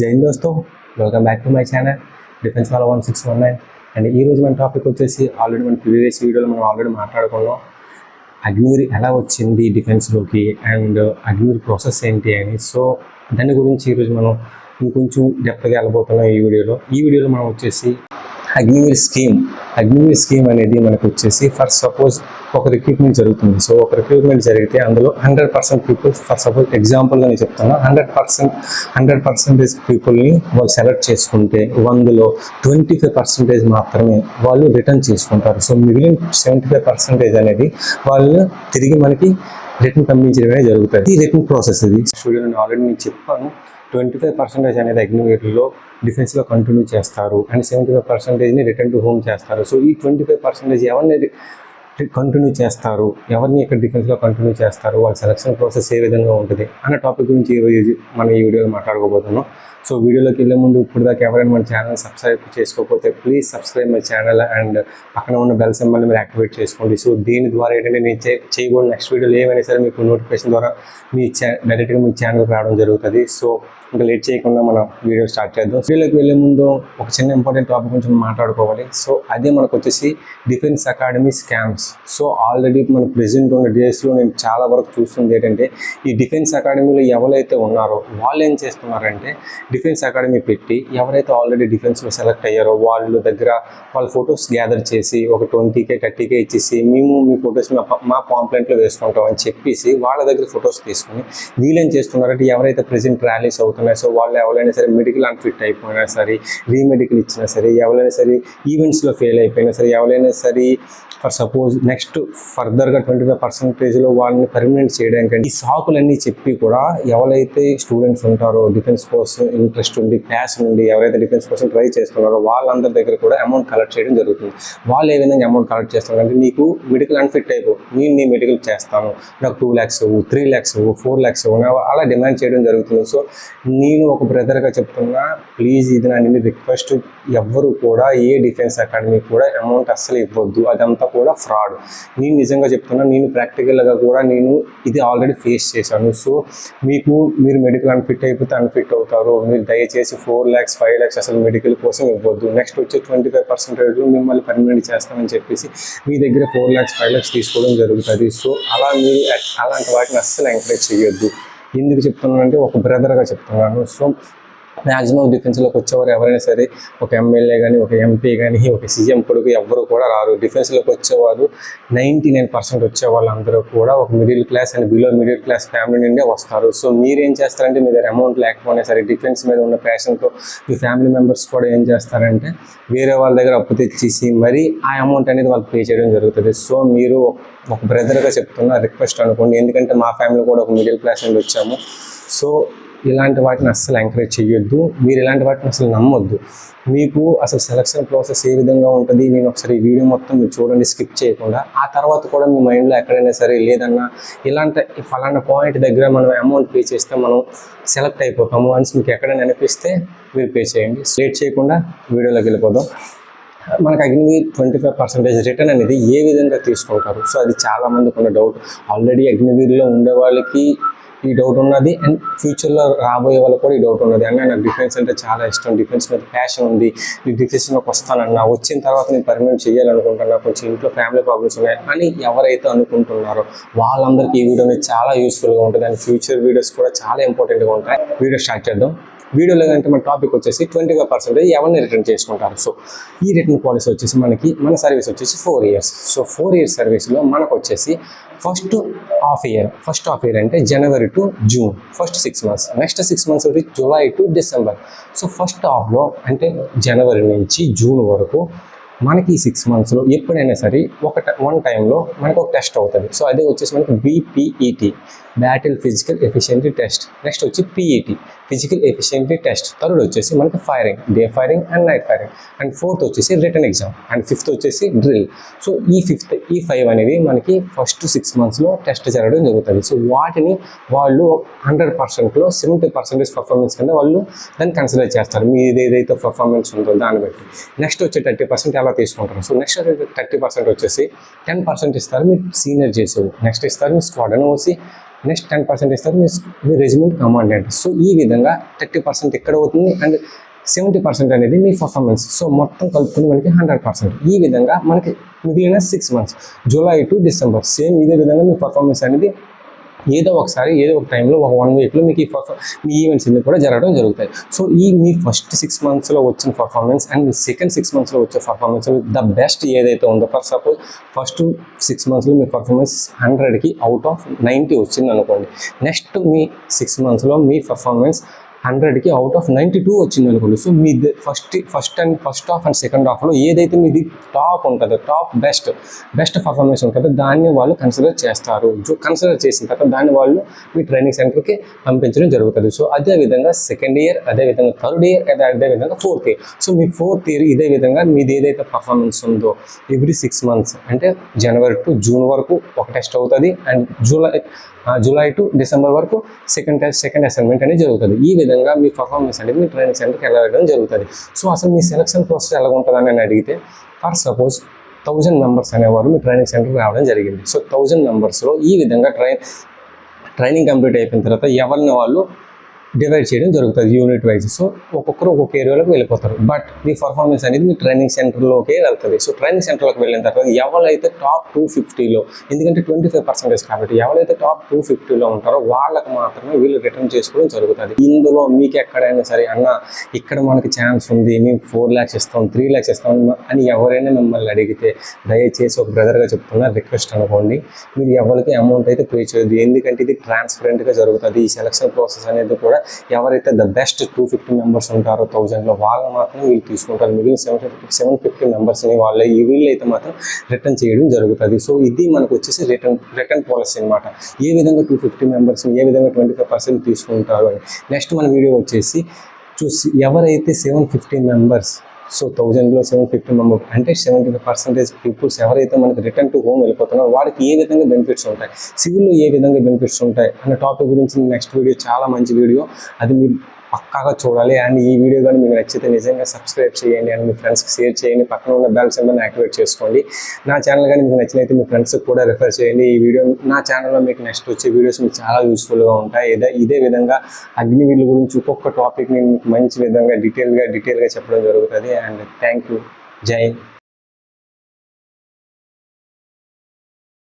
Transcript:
Jain దోస్తో. Welcome back to my channel defence వాళ్ళ one six one nine and ఈ రోజు మన టాపిక్ వచ్చేసి ఆల్రెడీ మన ప్రీవియస్ వీడియోలో మనం ఆల్రెడీ మాట్లాడుకున్నాం. అగ్నివీర్ ఎలా వచ్చింది డిఫెన్స్లోకి అండ్ అగ్నివీర్ ప్రాసెస్ ఏంటి అని. సో దాని గురించి ఈరోజు మనం ఇంకొంచెం డెప్త్గా వెళ్ళబోతున్నాం ఈ వీడియోలో. ఈ వీడియోలో మనం వచ్చేసి అగ్నివీర్ స్కీమ్ అగ్నివీర్ స్కీమ్ అనేది మనకు వచ్చేసి ఫర్ సపోజ్ ఒక రిక్రూట్మెంట్ జరుగుతుంది. సో ఒక రిక్రూట్మెంట్ జరిగితే అందులో hundred percent people for suppose ఎగ్జాంపుల్గా నేను చెప్తాను హండ్రెడ్ పర్సెంట్ హండ్రెడ్ పర్సెంటేజ్ పీపుల్ని వాళ్ళు సెలెక్ట్ చేసుకుంటే వందలో ట్వంటీ ఫైవ్ పర్సెంటేజ్ మాత్రమే వాళ్ళు రిటర్న్ చేసుకుంటారు. సో మిగిలిన సెవెంటీ ఫైవ్ పర్సెంటేజ్ అనేది వాళ్ళు తిరిగి మనకి రిటర్న్ పంపించడమే జరుగుతుంది. ఈ రిటర్న్ ప్రాసెస్ ఇది. స్టూడియో నేను ఆల్రెడీ నేను చెప్పాను ట్వంటీ ఫైవ్ పర్సెంటేజ్ అనేది అగ్నివేట్లో డిఫెన్స్లో కంటిన్యూ చేస్తారు. అండ్ సెవెంటీ ఫైవ్ పర్సెంటేజ్ని రిటర్న్ టు హోమ్ చేస్తారు. సో ఈ ట్వంటీ ఫైవ్ పర్సెంటేజ్ ఎవరిని కంటిన్యూ చేస్తారు. ఎవరిని ఇక్కడ డిఫెన్స్లో కంటిన్యూ చేస్తారు? వాళ్ళ సెలక్షన్ ప్రాసెస్ ఏ విధంగా ఉంటుంది? అన్న టాపిక్ గురించి ఈరోజు మనం ఈ వీడియోలో మాట్లాడుకోబోతున్నాం. సో వీడియోలోకి వెళ్ళే ముందు ఇప్పుడు దాకా ఎవరైనా మన ఛానల్ సబ్స్క్రైబ్ చేసుకోకపోతే please subscribe my channel and పక్కన ఉన్న బెల్ సింబల్ని మీరు యాక్టివేట్ చేసుకోండి. సో దీని ద్వారా ఏంటంటే నేను చే చేయబోయే నెక్స్ట్ వీడియోలు ఏమైనా సరే మీకు నోటిఫికేషన్ ద్వారా మీ ఛా డైరెక్ట్గా మీ ఛానల్కి రావడం జరుగుతుంది. సో ఇంకా లేట్ చేయకుండా మనం వీడియో స్టార్ట్ చేద్దాం. వీడియోకి వెళ్ళే ముందు ఒక చిన్న ఇంపార్టెంట్ టాపిక్ గురించి మాట్లాడుకోవాలి. సో అదే మనకు వచ్చేసి defence academy scams so already మన ప్రెసెంట్ ఉన్న డేస్లో నేను చాలా వరకు చూస్తుంది ఏంటంటే ఈ డిఫెన్స్ అకాడమీలో ఎవరైతే ఉన్నారో వాళ్ళు ఏం చేస్తున్నారంటే డిఫెన్స్ అకాడమీ పెట్టి ఎవరైతే ఆల్రెడీ డిఫెన్స్లో సెలెక్ట్ అయ్యారో వాళ్ళ దగ్గర వాళ్ళ ఫొటోస్ గ్యాదర్ చేసి ఒక ట్వంటీకే థర్టీకే ఇచ్చేసి మేము మీ ఫొటోస్ మా మా పాంప్లెంట్లో వేసుకుంటాం అని చెప్పేసి వాళ్ళ దగ్గర ఫొటోస్ తీసుకుని వీళ్ళేం చేస్తున్నారంటే ఎవరైతే ప్రెసెంట్ ర్యాలీస్ అవుతున్నాయో సో వాళ్ళు ఎవరైనా సరే మెడికల్ అన్ఫిట్ అయిపోయినా సరే రీమెడికల్ ఇచ్చినా సరే ఎవరైనా సరే ఈవెంట్స్లో ఫెయిల్ అయిపోయినా సరే ఎవరైనా సరే ఫర్ సపోజ్ నెక్స్ట్ ఫర్దర్గా ట్వంటీ ఫైవ్ పర్సెంటేజ్లో వాళ్ళని పర్మనెంట్ చేయడానికి ఈ సాకులన్నీ చెప్పి కూడా ఎవరైతే స్టూడెంట్స్ ఉంటారో డిఫెన్స్ కోసం ఇంట్రెస్ట్ ఉండి ప్యాషన్ ఉండి ఎవరైతే డిఫెన్స్ కోసం ట్రై చేస్తున్నారో వాళ్ళందరి దగ్గర కూడా అమౌంట్ కలెక్ట్ చేయడం జరుగుతుంది. వాళ్ళు ఏ విధంగా అమౌంట్ కలెక్ట్ చేస్తున్నారు అంటే నీకు మెడికల్ అన్ఫిట్ అయిపో నేను నీ మెడికల్ చేస్తాను. నాకు two lakhs three lakhs four lakhs అలా డిమాండ్ చేయడం జరుగుతుంది. సో నేను ఒక బ్రదర్గా చెప్తున్నా ప్లీజ్ ఇది నా నేను రిక్వెస్ట్ ఎవ్వరు కూడా ఏ డిఫెన్స్ అకాడమీ కూడా అమౌంట్ అస్సలు ఇవ్వద్దు. అదంతా కూడా ఫ్రాడ్ నేను నిజంగా చెప్తున్నా నేను ప్రాక్టికల్గా కూడా నేను ఇది ఆల్రెడీ ఫేస్ చేశాను. సో మీకు మీరు మెడికల్ అన్ఫిట్ అయిపోతే అన్ఫిట్ అవుతారు. మీరు దయచేసి ఫోర్ ల్యాక్స్ ఫైవ్ ల్యాక్స్ అసలు మెడికల్ కోసం ఇవ్వద్దు. నెక్స్ట్ వచ్చే ట్వంటీ ఫైవ్ పర్సెంటేజ్ మిమ్మల్ని పర్మనెంట్ చేస్తామని చెప్పేసి మీ దగ్గర ఫోర్ ల్యాక్స్ ఫైవ్ ల్యాక్స్ తీసుకోవడం జరుగుతుంది. సో అలా మీరు అలాంటి వాటిని అస్సలు ఎంకరేజ్ చేయొద్దు ఎందుకు చెప్తున్నానంటే ఒక బ్రదర్గా చెప్తున్నాను. సో మ్యాక్సిమం డిఫెన్స్లోకి వచ్చేవారు ఎవరైనా సరే ఒక ఎమ్మెల్యే కానీ ఒక ఎంపీ కానీ ఒక సీఎం కొడుకు ఎవ్వరు కూడా రారు. డిఫెన్స్లోకి వచ్చేవారు నైంటీ నైన్ పర్సెంట్ వచ్చే వాళ్ళందరూ కూడా ఒక middle class and below middle class family నుండే వస్తారు. సో మీరు ఏం చేస్తారంటే మీ దగ్గర అమౌంట్ లేకపోయినా సరే డిఫెన్స్ మీద ఉన్న ప్యాషన్తో మీ ఫ్యామిలీ మెంబర్స్ కూడా ఏం చేస్తారంటే వేరే వాళ్ళ దగ్గర అప్పు తెచ్చేసి మరీ ఆ అమౌంట్ అనేది వాళ్ళు పే చేయడం జరుగుతుంది. సో మీరు ఒక బ్రదర్గా చెప్తున్న రిక్వెస్ట్ అనుకోండి. ఎందుకంటే మా ఫ్యామిలీ కూడా ఒక మిడిల్ క్లాస్ నుండి వచ్చాము. సో ఇలాంటి వాటిని అస్సలు ఎంకరేజ్ చేయొద్దు మీరు ఇలాంటి వాటిని అసలు నమ్మొద్దు. మీకు అసలు సెలక్షన్ ప్రాసెస్ ఏ విధంగా ఉంటుంది? నేను ఒకసారి ఈ వీడియో మొత్తం మీరు చూడండి స్కిప్ చేయకుండా. ఆ తర్వాత కూడా మీ మైండ్లో ఎక్కడైనా సరే లేదన్నా ఇలాంటి ఫలానా పాయింట్ దగ్గర మనం అమౌంట్ పే చేస్తే మనం సెలెక్ట్ అయిపోతాము. అని మీకు ఎక్కడైనా అనిపిస్తే మీరు పే చేయండి. లేట్ చేయకుండా వీడియోలోకి వెళ్ళిపోదాం. మనకు అగ్నివి ట్వంటీ ఫైవ్ పర్సెంటేజ్ రిటర్న్ అనేది ఏ విధంగా తీసుకుంటారు? సో అది చాలా మందికి ఉన్న డౌట్ ఆల్రెడీ అగ్నివీర్లో ఉండే వాళ్ళకి ఈ డౌట్ ఉన్నది. అండ్ ఫ్యూచర్లో రాబోయే వాళ్ళకి కూడా ఈ డౌట్ ఉన్నది. అన్న నాకు డిఫెన్స్ అంటే చాలా ఇష్టం. డిఫెన్స్ మీద ప్యాషన్ ఉంది. ఈ డిఫెన్స్లోకి వస్తానన్నా వచ్చిన తర్వాత నేను పర్మనెంట్ చేయాలనుకుంటున్నా కొంచెం ఇంట్లో ఫ్యామిలీ ప్రాబ్లమ్స్ ఉన్నాయి అని ఎవరైతే అనుకుంటున్నారో వాళ్ళందరికీ ఈ వీడియో అనేది చాలా యూస్ఫుల్గా ఉంటుంది. అండ్ ఫ్యూచర్ వీడియోస్ కూడా చాలా ఇంపార్టెంట్గా ఉంటాయి. వీడియో స్టార్ట్ చేద్దాం. వీడియోలో అంటే మన టాపిక్ వచ్చేసి ట్వంటీ ఫైవ్ పర్సెంటేజ్ ఎవరిని రిటర్న్ చేసుకుంటారు. సో ఈ రిటర్న్ పాలసీ వచ్చేసి మనకి మన సర్వీస్ వచ్చేసి four years so four years సర్వీస్లో మనకు వచ్చేసి first half year first half year అంటే January to June first six months next six months వచ్చి July to December so first హాఫ్లో అంటే జనవరి నుంచి జూన్ వరకు మనకి ఈ సిక్స్ మంత్స్లో ఎప్పుడైనా సరే ఒక వన్ టైంలో మనకు ఒక టెస్ట్ అవుతుంది. సో అదే వచ్చేసి మనకి BPET battle physical efficiency test next వచ్చి PET physical efficiency test third వచ్చేసి మనకి firing day firing and night firing. And fourth వచ్చేసి రిటర్న్ ఎగ్జామ్. అండ్ ఫిఫ్త్ వచ్చేసి డ్రిల్. సో ఈ ఫిఫ్త్ ఈ ఫైవ్ అనేది మనకి ఫస్ట్ సిక్స్ మంత్స్లో టెస్ట్ జరగడం జరుగుతుంది. సో వాటిని వాళ్ళు హండ్రెడ్ పర్సెంట్లో సెవెంటీ పర్సెంటేజ్ పర్ఫార్మెన్స్ కింద వాళ్ళు దాన్ని కన్సిడర్ చేస్తారు. మీది ఏదైతే పర్ఫార్మెన్స్ ఉందో దాన్ని బట్టి. నెక్స్ట్ వచ్చే థర్టీ పర్సెంట్ ఎలా తీసుకుంటారు? సో నెక్స్ట్ థర్టీ పర్సెంట్ వచ్చేసి టెన్ పర్సెంట్ ఇస్తారు మీరు సీనియర్ చేసేవి నెక్స్ట్ ఇస్తారు మీ స్క్వాడ్ అని వచ్చి నెక్స్ట్ టెన్ పర్సెంట్ ఇస్తారు మీ మీ రెజ్యూమెంట్ కమాండెంట్ సో ఈ విధంగా థర్టీ పర్సెంట్ ఇక్కడ అవుతుంది అండ్ సెవెంటీ పర్సెంట్ అనేది మీ పర్ఫార్మెన్స్ సో మొత్తం కలుపుకుని మనకి హండ్రెడ్ పర్సెంట్. ఈ విధంగా మనకి మిగిలిన six months July to December same ఇదే విధంగా మీ పర్ఫార్మెన్స్ అనేది ఏదో ఒకసారి ఏదో ఒక టైంలో ఒక వన్ వీక్లో మీకు ఈ మీ ఈవెంట్స్ అన్ని కూడా జరగడం జరుగుతాయి. సో ఈ మీ ఫస్ట్ సిక్స్ మంత్స్లో వచ్చిన పర్ఫార్మెన్స్ అండ్ మీ సెకండ్ సిక్స్ మంత్స్లో వచ్చే పర్ఫార్మెన్స్ ద బెస్ట్ ఏదైతే ఉందో ఫర్ సపోజ్ ఫస్ట్ సిక్స్ మంత్స్లో మీ పర్ఫార్మెన్స్ హండ్రెడ్కి అవుట్ ఆఫ్ నైంటీ వచ్చింది అనుకోండి నెక్స్ట్ మీ సిక్స్ మంత్స్లో మీ పర్ఫార్మెన్స్ హండ్రెడ్కి అవుట్ ఆఫ్ నైంటీ టూ వచ్చింది అనుకోండి. So me first first and first half and second హాఫ్లో ఏదైతే మీది టాప్ ఉంటుందో టాప్ బెస్ట్ బెస్ట్ పర్ఫార్మెన్స్ ఉంటుందో దాన్ని వాళ్ళు కన్సిడర్ చేస్తారు. కన్సిడర్ చేసిన తర్వాత దాన్ని వాళ్ళు మీ ట్రైనింగ్ సెంటర్కి పంపించడం జరుగుతుంది. సో అదే విధంగా సెకండ్ ఇయర్ అదే విధంగా థర్డ్ ఇయర్ అదే విధంగా ఫోర్త్ ఇయర్ సో మీ ఫోర్త్ ఇయర్ ఇదే విధంగా మీది ఏదైతే పర్ఫార్మెన్స్ ఉందో ఎవ్రీ సిక్స్ మంత్స్ అంటే జనవరి టు జూన్ వరకు ఒక టెస్ట్ అవుతుంది. And July July to December వరకు సెకండ్ టెస్ట్ సెకండ్ అసైన్మెంట్ అనేది జరుగుతుంది. ఈ విధంగా మీ పర్ఫార్మెన్స్ అనేది మీ ట్రైనింగ్ సెంటర్కి వెళ్ళడం జరుగుతుంది. సో అసలు మీ సెలక్షన్ ప్రాసెస్ ఎలా ఉంటుందని నేను అడిగితే ఫర్ సపోజ్ థౌజండ్ మెంబర్స్ అనేవారు మీ ట్రైనింగ్ సెంటర్కి రావడం జరిగింది. సో థౌజండ్ మెంబర్స్లో ఈ విధంగా ట్రైన్ ట్రైనింగ్ కంప్లీట్ అయిపోయిన తర్వాత ఎవరిని వాళ్ళు డివైడ్ చేయడం జరుగుతుంది యూనిట్ వైజ్. సో ఒక్కొక్కరు ఒక్కొక్క ఏరియాలోకి వెళ్ళిపోతారు. బట్ మీ పర్ఫార్మెన్స్ అనేది మీ ట్రైనింగ్ సెంటర్లోకే వెళ్తుంది. సో ట్రైనింగ్ సెంటర్లోకి వెళ్ళిన తర్వాత ఎవరైతే టాప్ టూ ఫిఫ్టీలో ఎందుకంటే ట్వంటీ ఫైవ్ పర్సెంటేజ్ కాబట్టి ఎవరైతే టాప్ టూ ఫిఫ్టీలో ఉంటారో వాళ్ళకి మాత్రమే వీళ్ళు రిటర్న్ చేసుకోవడం జరుగుతుంది. ఇందులో మీకు ఎక్కడైనా సరే అన్న ఇక్కడ మనకి ఛాన్స్ ఉంది మేము ఫోర్ ల్యాక్స్ ఇస్తాం త్రీ ల్యాక్స్ ఇస్తాం అని ఎవరైనా మిమ్మల్ని అడిగితే దయచేసి ఒక బ్రదర్గా చెప్తున్నా రిక్వెస్ట్ అనుకోండి. మీరు ఎవరికి అమౌంట్ అయితే పే చేయదు ఎందుకంటే ఇది ట్రాన్స్పరెంట్గా జరుగుతుంది. ఈ సెలక్షన్ ప్రాసెస్ అనేది కూడా ఎవరైతే the best two fifty members ఉంటారో థౌజండ్లో వాళ్ళు మాత్రం వీళ్ళు తీసుకుంటారు. మిగిలిన సెవెన్ సెవెన్ ఫిఫ్టీ మెంబర్స్ని వాళ్ళే ఈ వీళ్ళు అయితే మాత్రం రిటర్న్ చేయడం జరుగుతుంది. సో ఇది మనకు వచ్చేసి రిటర్న్ రిటర్న్ పాలసీ అనమాట ఏ విధంగా టూ ఫిఫ్టీ మెంబర్స్ని ఏ విధంగా ట్వంటీ ఫైవ్ పర్సెంట్ తీసుకుంటారు అని. నెక్స్ట్ మన వీడియో వచ్చేసి చూసి ఎవరైతే సెవెన్ ఫిఫ్టీ మెంబర్స్ సో థౌజండ్లో సెవెన్ ఫిఫ్టీ మెంబర్ అంటే సెవెంటీ పర్సెంటేజ్ పీపుల్స్ ఎవరైతే మనకి రిటర్న్ టు హోమ్ వెళ్ళిపోతున్నారో వాళ్ళకి ఏ విధంగా బెనిఫిట్స్ ఉంటాయి? సివిల్లో ఏ విధంగా బెనిఫిట్స్ ఉంటాయి? అనే టాపిక్ గురించి నెక్స్ట్ వీడియో చాలా మంచి వీడియో అది మీరు పక్కాగా చూడాలి. అండ్ ఈ వీడియో కానీ మీకు నచ్చితే నిజంగా సబ్స్క్రైబ్ చేయండి. అండ్ మీ ఫ్రెండ్స్కి షేర్ చేయండి. పక్కన ఉన్న బెల్ సింబల్ని యాక్టివేట్ చేసుకోండి. నా ఛానల్ కానీ మీకు నచ్చినైతే మీ ఫ్రెండ్స్కి కూడా రిఫర్ చేయండి. ఈ వీడియో నా ఛానల్లో మీకు నెక్స్ట్ వచ్చే వీడియోస్ మీకు చాలా యూస్ఫుల్గా ఉంటాయి. ఇదే ఇదే విధంగా అగ్నివీళ్ళ గురించి ఒక్కొక్క టాపిక్ నేను మీకు మంచి విధంగా డీటెయిల్గా డీటెయిల్గా చెప్పడం జరుగుతుంది. అండ్ థ్యాంక్ యూ జై